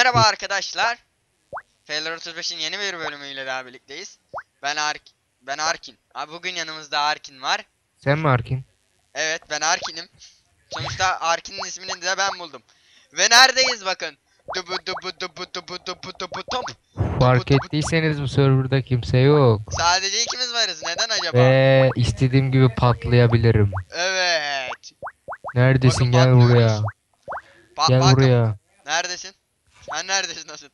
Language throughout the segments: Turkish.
Merhaba arkadaşlar. Failure 35'in yeni bir bölümüyle daha birlikteyiz. Ben Ark ben Arkin. Abi bugün yanımızda Arkin var. Sen mi Arkin? Evet ben Arkin'im. Sonuçta Arkin'in ismini de ben buldum. Ve neredeyiz bakın. Dubu dubu dubu dubu dubu dubu top. Fark ettiyseniz bu serverda kimse yok. Sadece ikimiz varız. Neden acaba? Ve istediğim gibi patlayabilirim. Evet. Neredesin Bakın gel patlıyoruz. buraya. Ba- Gel bakın. buraya. Neredesin? Sen neredesin nasıl?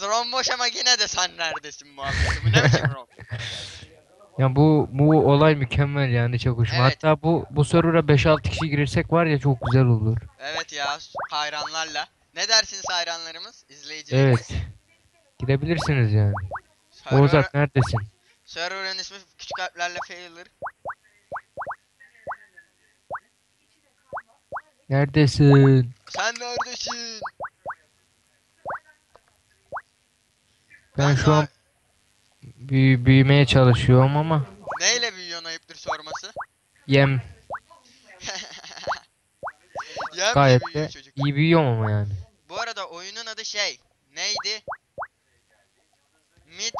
Romboş ama yine de sen neredesin muhabbeti. Bu ne biçim rom? Ya bu bu olay mükemmel yani çok hoşuma. Evet. Hatta bu bu server'a 5-6 kişi girsek var ya çok güzel olur. Evet ya hayranlarla. Ne dersiniz hayranlarımız? İzleyicilerimiz. Evet. Gidebilirsiniz yani. Server- Ozak neredesin? Server'ın ismi küçük harflerle Failure. Neredesin? Sen neredesin? Ben şu an büyü- büyümeye çalışıyorum ama Neyle büyüyorsun ayıptır sorması? yem Yem gayet büyüyor de çocuk. iyi büyüyorum ama yani. Bu arada oyunun adı şey. Neydi? Mit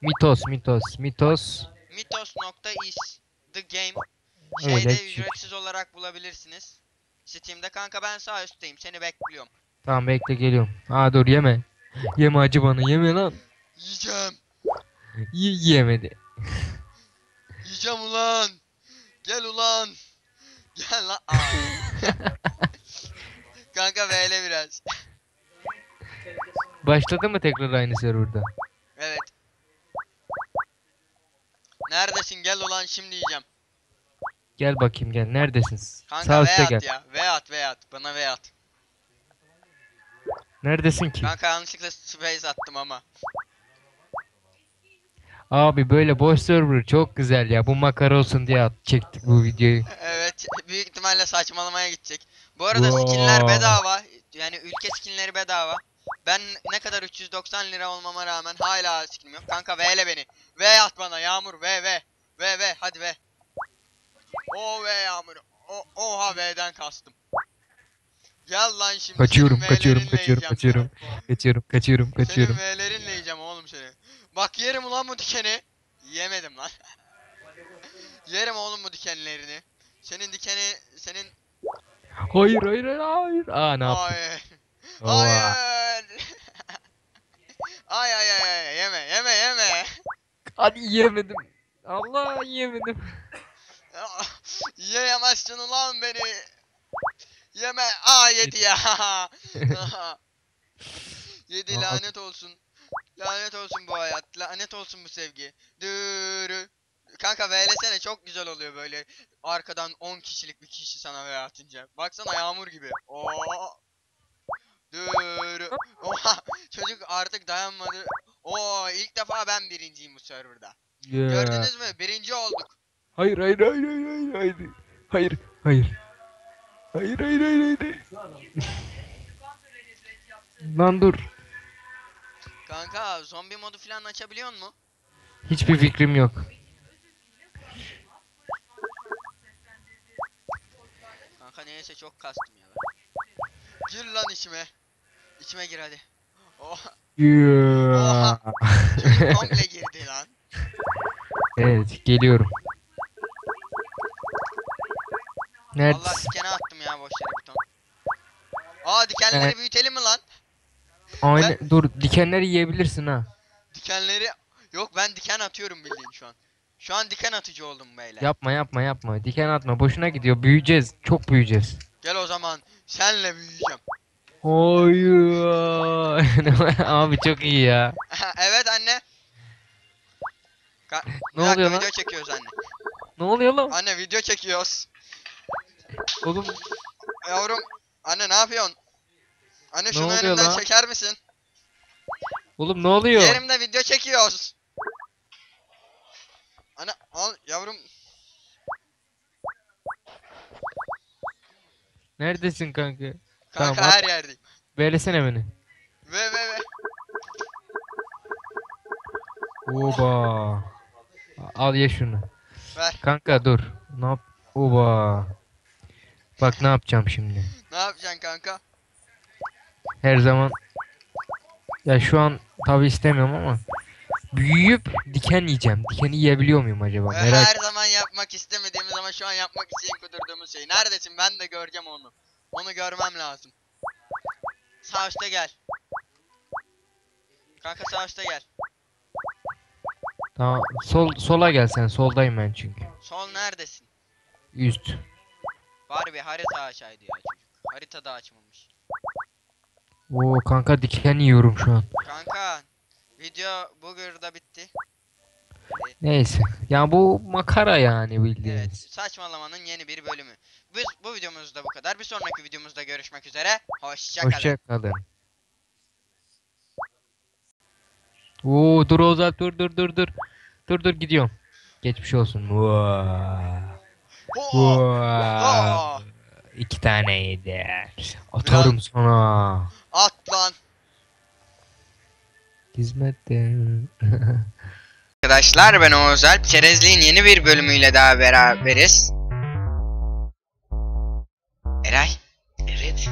Mitos, mitos, mitos. mitos.is The Game. Öyle Şeyde çık. ücretsiz olarak bulabilirsiniz. Steam'de kanka ben sağ üstteyim. Seni bekliyorum. Tamam bekle geliyorum. Aa dur yeme. Yeme acı bana yeme lan. Yiyeceğim. Y yiyemedi. Yiyeceğim ulan. Gel ulan. Gel lan. Kanka böyle biraz. Başladı mı tekrar aynı serverda? Evet. Neredesin? Gel ulan şimdi yiyeceğim. Gel bakayım gel. Neredesin? Kanka Sağ V üstte at gel. ya. V at V at. Bana V at. Neredesin ki? Kanka yanlışlıkla space attım ama. Abi böyle boş server çok güzel ya. Bu makara olsun diye at, çektik bu videoyu. Evet. Büyük ihtimalle saçmalamaya gidecek. Bu arada Wow. skinler bedava. Yani ülke skinleri bedava. Ben ne kadar 390 lira olmama rağmen hala skinim yok. Kanka V'le beni. V at bana Yağmur V V. V V hadi V. O V Yağmur. O, oha V'den kastım. Gel lan şimdi. Kaçıyorum, senin kaçıyorum, V'lerinle kaçıyorum, yiyeceğim kaçıyorum. Kaçıyorum, kaçıyorum, kaçıyorum. Senin V'lerinle yiyeceğim oğlum seni. Bak yerim ulan bu dikeni. Yemedim lan. yerim oğlum bu dikenlerini. Senin dikeni, senin... Hayır, hayır, hayır, hayır. Aa ne yaptın? Hayır. Oha. Hayır. ay ay ay ay yeme yeme yeme. Hadi yiyemedim. Allah yiyemedim. Yiyemezsin ulan beni. Yeme. Aa yedi ya. yedi lanet olsun. Lanet olsun bu hayat. Lanet olsun bu sevgi. Dürü. Kanka VLS'ne çok güzel oluyor böyle. Arkadan 10 kişilik bir kişi sana V atınca. Baksana yağmur gibi. Oo. Dürü. Oha. Çocuk artık dayanmadı. Oo ilk defa ben birinciyim bu serverda. Yeah. Gördünüz mü? Birinci olduk. Hayır, hayır, hayır, hayır, hayır, hayır. Hayır, hayır. Hayır, hayır, hayır, hayır. Lan dur. Kanka zombi modu falan açabiliyor mu? Hiçbir fikrim yok. Kanka neyse çok kastım ya. Gir lan içime. İçime gir hadi. Oh, Yeah. çocuk komple girdi lan. evet, geliyorum. Allah Neredesin? dikene attım dikenleri Evet. büyütelim mi lan? Aynen, dur dikenleri yiyebilirsin ha. Dikenleri... Yok ben diken atıyorum bildiğin şu an. Şu an diken atıcı oldum beyler. Yapma yapma yapma. Diken atma. Boşuna gidiyor. Büyüyeceğiz. Çok büyüyeceğiz. Gel o zaman senle büyüyeceğim. Hayır. Abi çok iyi ya. evet anne. Ka- Ne Bir dakika, oluyor lan? video çekiyoruz anne. Ne oluyor lan? Anne video çekiyoruz. Oğlum Yavrum. Anne ne yapıyorsun? Anne şunu oluyor önümden lan? çeker misin? oğlum ne oluyor? Yerimde video çekiyoruz. Ana al yavrum. Neredesin kanka? Kanka Tamam, at. her yerdeyim. Versene beni. Ve ve ve. Oba. Al ye şunu. Ver. Kanka dur. Ne yap? Oba. Bak ne yapacağım şimdi. Ne yapacaksın kanka? Her zaman ya şu an tabi istemiyorum ama büyüyüp diken yiyeceğim. Dikeni yiyebiliyor muyum acaba? Ve Merak her zaman yapmak istemediğimiz ama şu an yapmak için kudurduğumuz şey. Neredesin? Ben de göreceğim onu. Onu görmem lazım. Üstte gel. Kanka üstte gel. Tamam. Sol sola gel sen. Soldayım ben çünkü. Sol neredesin? Üst. Bari bir harita açaydı ya çocuk. Harita da açmamış. Oo kanka diken yiyorum şu an. Kanka video bugün bitti. Neyse. Ya bu makara yani Evet, bildiğiniz. saçmalamanın yeni bir bölümü. Biz bu videomuzda bu kadar. Bir sonraki videomuzda görüşmek üzere. Hoşça kalın. Hoşça kalın. Oo dur Ozan dur dur dur dur. Dur dur gidiyorum. Geçmiş olsun. Vaa. Oo! Vaa. Oo! İki tane yedi. Atarım sana. Hizmette. Arkadaşlar ben Oğuz Alp. Çerezliğin yeni bir bölümüyle daha beraberiz. Eray. Evet.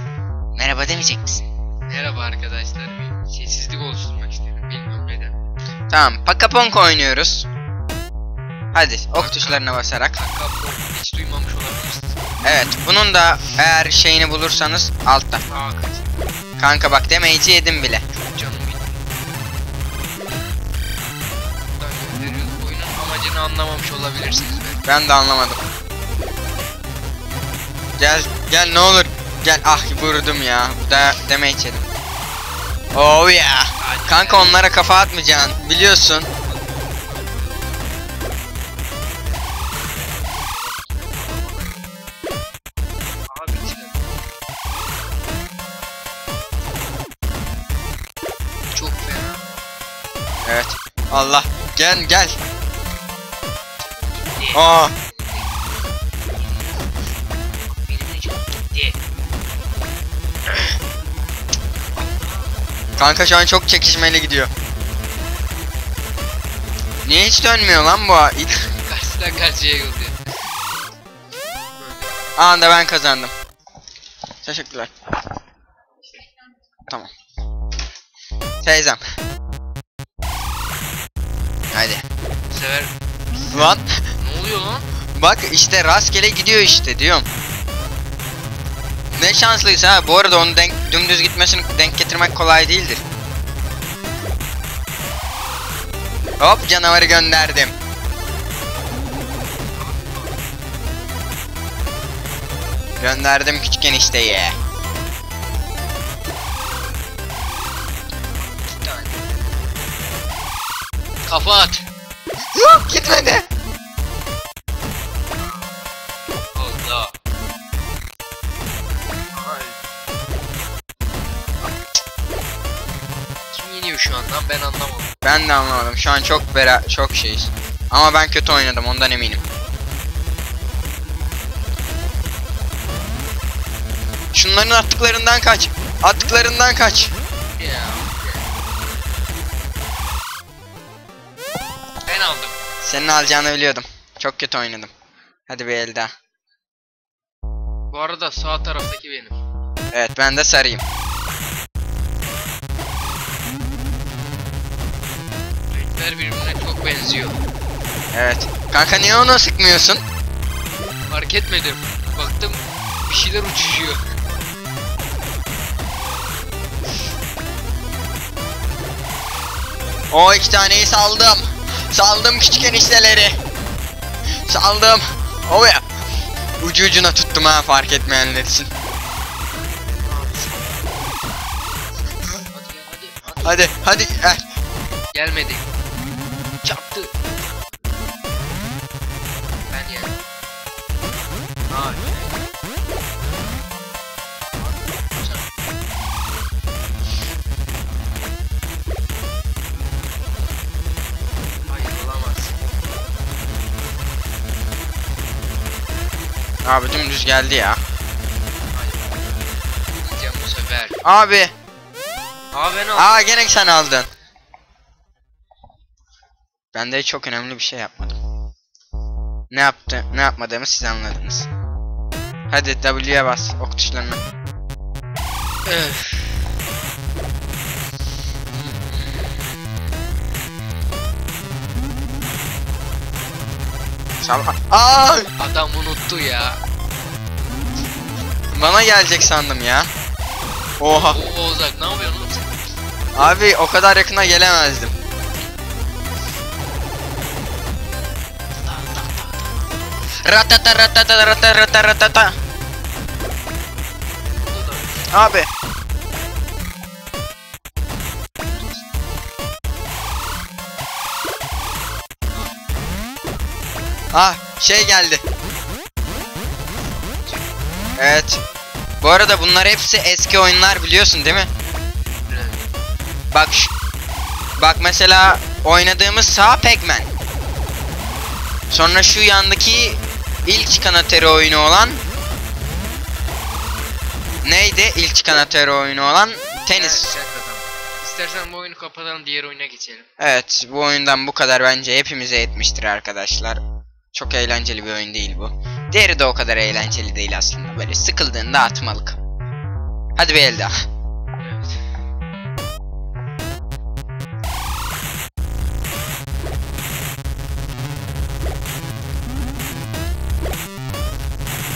Merhaba demeyecek misin? Merhaba arkadaşlar. Bir sessizlik oluşturmak istedim. Bilmiyorum neden. Tamam. Pakaponk oynuyoruz. Hadi ok tuşlarına basarak. Kapı hiç duymamış olabilirsiniz. Evet. Bunun da eğer şeyini bulursanız altta. Aa. Kanka bak demeyici yedim bile. Çok canım amacını anlamamış olabilirsiniz belki. Ben de anlamadım. Gel gel ne olur. Gel ah vurdum ya. Da damage yedim. Oh yeah. Kanka onlara kafa atmayacaksın. Biliyorsun. Evet. Allah. Gel gel. Aa. Kanka şu an çok çekişmeli gidiyor. Niye hiç dönmüyor lan bu? Karşıdan karşıya yolluyor. Anında ben kazandım. Teşekkürler. Tamam. Teyzem. Hadi. Bu sefer Lan. Oluyor lan? Bak işte rastgele gidiyor işte diyorum. Ne şanslıyız ha. Bu arada onu denk, dümdüz gitmesini denk getirmek kolay değildir. Hop canavarı gönderdim. Gönderdim küçük enişteyi. Kafa at. Yok gitmedi. Şu an lan ben anlamadım. Ben de anlamadım. Şu an çok bera çok şeyiz. Ama ben kötü oynadım ondan eminim. Şunların attıklarından kaç. Attıklarından kaç. Ya. Ben aldım. Senin alacağını biliyordum. Çok kötü oynadım. Hadi bir el daha. Bu arada sağ taraftaki benim. Evet ben de sarayım. Renkler birbirine çok benziyor. Evet. Kanka niye onu sıkmıyorsun? Fark etmedim. Baktım bir şeyler uçuşuyor. O iki taneyi saldım. Saldım küçük enişteleri. Saldım. O ya. Ucu ucuna tuttum ha fark etmeyenler için. Hadi gel hadi. hadi. Hadi hadi. Eh. Gelmedi. Çarptı. Ben yedim. Aa. Abi dümdüz geldi ya. Diyeceğim bu sefer. Abi. Aa ben aldım. Aa gene sen aldın. Ben de çok önemli bir şey yapmadım. Ne yaptı, ne yapmadığımı siz anladınız. Hadi W'ye bas, ok tuşlarına. Öf. Adam unuttu ya. Bana gelecek sandım ya. Oha. O, Oğuzak ne yapıyorsun? Abi o kadar yakına gelemezdim. Ratata ratata ratata ratata ratata. Abi. Ah şey geldi. Evet. Bu arada bunlar hepsi eski oyunlar biliyorsun değil mi? Bak şu- Bak mesela oynadığımız sağ Pac-Man. Sonra şu yandaki ilk çıkan Atari oyunu olan neydi? İlk çıkan Atari oyunu olan tenis. Evet. İstersen bu oyunu kapatalım diğer oyuna geçelim. Evet, bu oyundan bu kadar bence hepimize yetmiştir arkadaşlar. Çok eğlenceli bir oyun değil bu. Diğeri de o kadar eğlenceli değil aslında. Böyle sıkıldığında atmalık. Hadi bir el daha.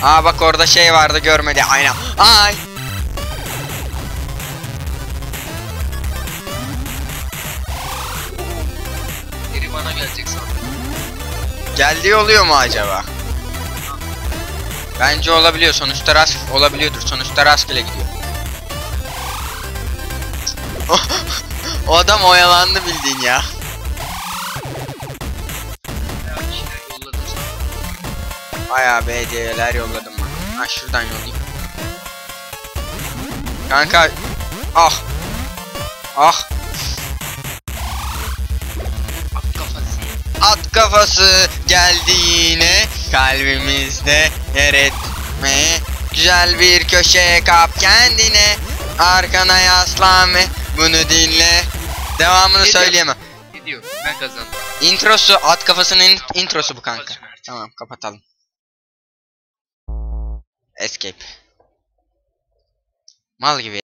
Aa bak orada şey vardı görmedi. Aynen. Ay. Biri bana gelecek sandım. Geldiği oluyor mu acaba? Bence olabiliyor. Sonuçta rast olabiliyordur. Sonuçta rastgele gidiyor. o adam oyalandı bildiğin ya. Bayağı hediyeler yolladım ben. Ha şuradan yollayayım. Kanka. Ah. Ah. Ak kafası. At kafası geldi yine kalbimizde yer etmeye Güzel bir köşeye kap kendine Arkana yaslan ve bunu dinle Devamını Ne diyor? söyleyemem Ne diyor? Ben kazandım. Introsu at kafasının in- introsu bu kanka. Tamam kapatalım Escape. Mal gibi